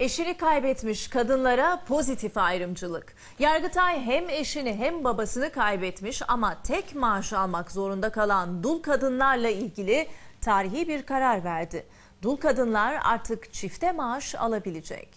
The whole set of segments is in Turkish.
Eşini kaybetmiş kadınlara pozitif ayrımcılık. Yargıtay hem eşini hem babasını kaybetmiş ama tek maaş almak zorunda kalan dul kadınlarla ilgili tarihi bir karar verdi. Dul kadınlar artık çifte maaş alabilecek.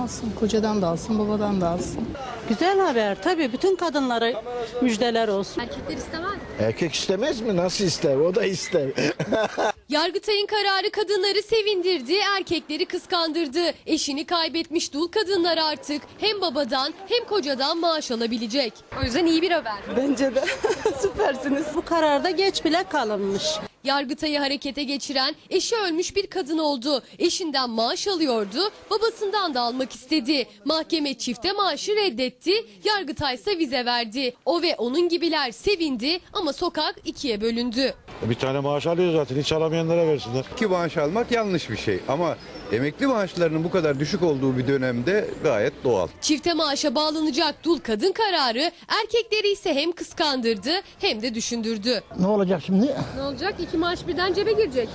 Alsın, kocadan da alsın, babadan da alsın. Güzel haber. Tabii bütün kadınlara müjdeler olsun. Erkekler istemez. Erkek istemez mi? Nasıl ister? O da ister. Yargıtay'ın kararı kadınları sevindirdi, erkekleri kıskandırdı. Eşini kaybetmiş dul kadınlar artık hem babadan hem kocadan maaş alabilecek. O yüzden iyi bir haber. Bence de. Süpersiniz. Bu kararda geç bile kalınmış. Yargıtay'ı harekete geçiren eşi ölmüş bir kadın oldu. Eşinden maaş alıyordu, babasından da almak istedi. Mahkeme çifte maaşı reddetti, Yargıtay ise vize verdi. O ve onun gibiler sevindi ama sokak ikiye bölündü. Bir tane maaş alıyor zaten hiç alamayanlara versinler. Ki maaş almak yanlış bir şey ama emekli maaşlarının bu kadar düşük olduğu bir dönemde gayet doğal. Çifte maaşa bağlanacak dul kadın kararı erkekleri ise hem kıskandırdı hem de düşündürdü. Ne olacak şimdi? Ne olacak? İki maaş birden cebe girecek.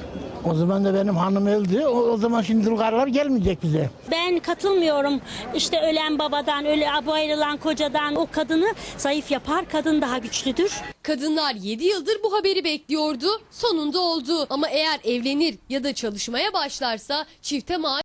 O zaman da benim hanım öldü. O, o zaman şimdi dulgarlar gelmeyecek bize. Ben katılmıyorum. İşte ölen babadan, öyle bu ayrılan kocadan o kadını zayıf yapar. Kadın daha güçlüdür. Kadınlar 7 yıldır bu haberi bekliyordu. Sonunda oldu. Ama eğer evlenir ya da çalışmaya başlarsa çifte maaş